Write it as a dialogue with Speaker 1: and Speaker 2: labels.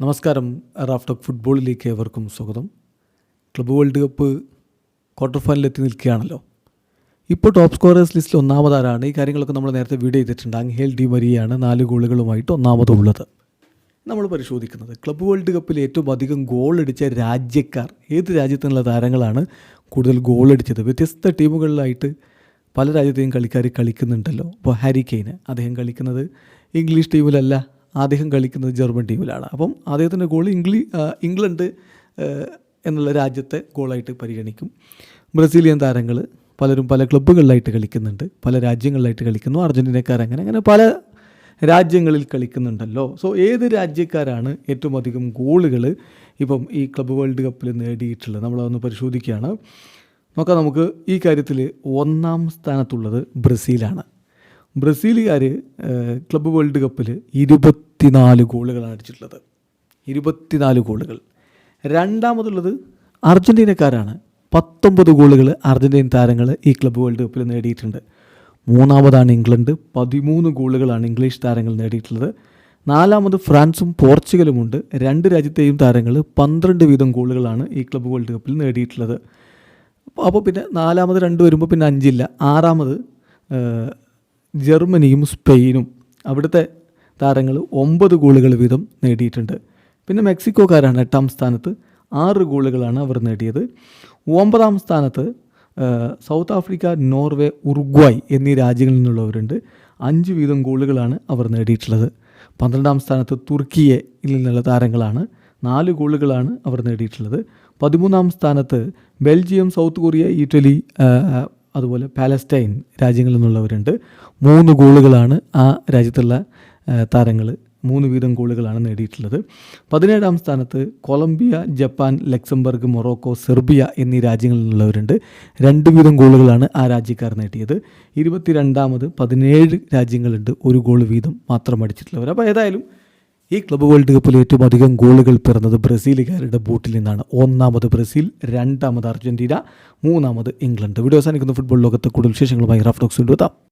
Speaker 1: നമസ്കാരം. റാഫ്റ്റോക്ക് ഫുട്ബോളിലേക്ക് ഏവർക്കും സ്വാഗതം. ക്ലബ് വേൾഡ് കപ്പ് ക്വാർട്ടർ ഫൈനലിലെത്തി നിൽക്കുകയാണല്ലോ. ഇപ്പോൾ ടോപ്പ് സ്കോറേഴ്സ് ലിസ്റ്റിൽ ഒന്നാമതാരാണ്. ഈ കാര്യങ്ങളൊക്കെ നമ്മൾ നേരത്തെ വീഡിയോ ചെയ്തിട്ടുണ്ട്. അങ്ങേൽ ഡി മരിയാണ് നാല് ഗോളുകളുമായിട്ട് ഒന്നാമതുള്ളത്. നമ്മൾ പരിശോധിക്കുന്നത്. ക്ലബ് വേൾഡ് കപ്പിൽ ഏറ്റവും അധികം ഗോൾ അടിച്ച രാജ്യക്കാർ ഏത് രാജ്യത്തു നിന്നുള്ള താരങ്ങളാണ് കൂടുതൽ ഗോൾ അടിച്ചത്? വ്യത്യസ്ത ടീമുകളിലായിട്ട് പല രാജ്യത്തെയും കളിക്കാർ കളിക്കുന്നുണ്ടല്ലോ. ഇപ്പോൾ ഹാരി കെയ്ന് അദ്ദേഹം കളിക്കുന്നത് ഇംഗ്ലീഷ് ടീമിലല്ല. അദ്ദേഹം കളിക്കുന്നത് ജർമ്മൻ ടീമിലാണ്. അപ്പം അദ്ദേഹത്തിന്റെ ഗോൾ ഇംഗ്ലീ ഇംഗ്ലണ്ട് എന്നുള്ള രാജ്യത്തെ ഗോളായിട്ട് പരിഗണിക്കും. ബ്രസീലിയൻ താരങ്ങൾ പലരും പല ക്ലബ്ബുകളിലായിട്ട് കളിക്കുന്നുണ്ട്. പല രാജ്യങ്ങളിലായിട്ട് കളിക്കുന്നു. അർജന്റീനക്കാർ അങ്ങനെ അങ്ങനെ പല രാജ്യങ്ങളിൽ കളിക്കുന്നുണ്ടല്ലോ. സോ ഏത് രാജ്യക്കാരാണ് ഏറ്റവും അധികം ഗോളുകൾ ഇപ്പം ഈ ക്ലബ്ബ് വേൾഡ് കപ്പിൽ നേടിയിട്ടുള്ളത്? നമ്മളതൊന്ന് പരിശോധിക്കുകയാണ്. നോക്കാം നമുക്ക് ഈ കാര്യത്തിൽ ഒന്നാം സ്ഥാനത്തുള്ളത് ബ്രസീലാണ്. ബ്രസീലുകാർ ക്ലബ് വേൾഡ് കപ്പിൽ ഇരുപത്തിനാല് ഗോളുകളാണ് അടിച്ചിട്ടുള്ളത്. ഇരുപത്തിനാല് ഗോളുകൾ. രണ്ടാമതുള്ളത് അർജന്റീനക്കാരാണ് പത്തൊമ്പത് ഗോളുകൾ അർജന്റീൻ താരങ്ങൾ ഈ ക്ലബ് വേൾഡ് കപ്പിൽ നേടിയിട്ടുണ്ട്. മൂന്നാമതാണ് ഇംഗ്ലണ്ട്. പതിമൂന്ന് ഗോളുകളാണ് ഇംഗ്ലീഷ് താരങ്ങൾ നേടിയിട്ടുള്ളത്. നാലാമത് ഫ്രാൻസും പോർച്ചുഗലുമുണ്ട്. രണ്ട് രാജ്യത്തെയും താരങ്ങൾ പന്ത്രണ്ട് വീതം ഗോളുകളാണ് ഈ ക്ലബ് വേൾഡ് കപ്പിൽ നേടിയിട്ടുള്ളത്. അപ്പോൾ പിന്നെ നാലാമത് രണ്ട് വരുമ്പോൾ പിന്നെ അഞ്ചില്ല. ആറാമത് ജർമ്മനിയും സ്പെയിനും അവിടുത്തെ താരങ്ങൾ ഒമ്പത് ഗോളുകൾ വീതം നേടിയിട്ടുണ്ട്. പിന്നെ മെക്സിക്കോക്കാരാണ് എട്ടാം സ്ഥാനത്ത് ആറ് ഗോളുകളാണ് അവർ നേടിയത്. ഒമ്പതാം സ്ഥാനത്ത് സൗത്ത് ആഫ്രിക്ക നോർവേ ഉറുഗ്വായ് എന്നീ രാജ്യങ്ങളിൽ നിന്നുള്ളവരുണ്ട്. അഞ്ച് വീതം ഗോളുകളാണ് അവർ നേടിയിട്ടുള്ളത്. പന്ത്രണ്ടാം സ്ഥാനത്ത് തുർക്കിയെ നിന്നുള്ള താരങ്ങളാണ് നാല് ഗോളുകളാണ് അവർ നേടിയിട്ടുള്ളത്. പതിമൂന്നാം സ്ഥാനത്ത് ബെൽജിയം സൗത്ത് കൊറിയ ഇറ്റലി അതുപോലെ പാലസ്റ്റൈൻ രാജ്യങ്ങളിൽ നിന്നുള്ളവരുണ്ട്. മൂന്ന് ഗോളുകളാണ് ആ രാജ്യത്തുള്ള താരങ്ങൾ മൂന്ന് വീതം ഗോളുകളാണ് നേടിയിട്ടുള്ളത്. പതിനേഴാം സ്ഥാനത്ത് Colombia Japan Luxembourg Morocco Serbia എന്നീ രാജ്യങ്ങളിൽ നിന്നുള്ളവരുണ്ട്. രണ്ട് വീതം ഗോളുകളാണ് ആ രാജ്യക്കാർ നേടിയത്. ഇരുപത്തിരണ്ടാമത് പതിനേഴ് രാജ്യങ്ങളുണ്ട് ഒരു ഗോൾ വീതം മാത്രം അടിച്ചിട്ടുള്ളവർ. അപ്പോൾ ഏതായാലും ഈ ക്ലബ് വേൾഡ് കപ്പിൽ ഏറ്റവും അധികം ഗോളുകൾ പിറന്നത് ബ്രസീലുകാരുടെ ബോട്ടിൽ നിന്നാണ്. ഒന്നാമത് ബ്രസീൽ രണ്ടാമത് അർജന്റീന മൂന്നാമത് ഇംഗ്ലണ്ട്. വീഡിയോ അവസാനിക്കുന്ന. ഫുട്ബോൾ ലോകത്ത് കൂടുതൽ വിശേഷങ്ങളുമായി റഫ്ഡോക്സ് കൊണ്ടുവെത്താം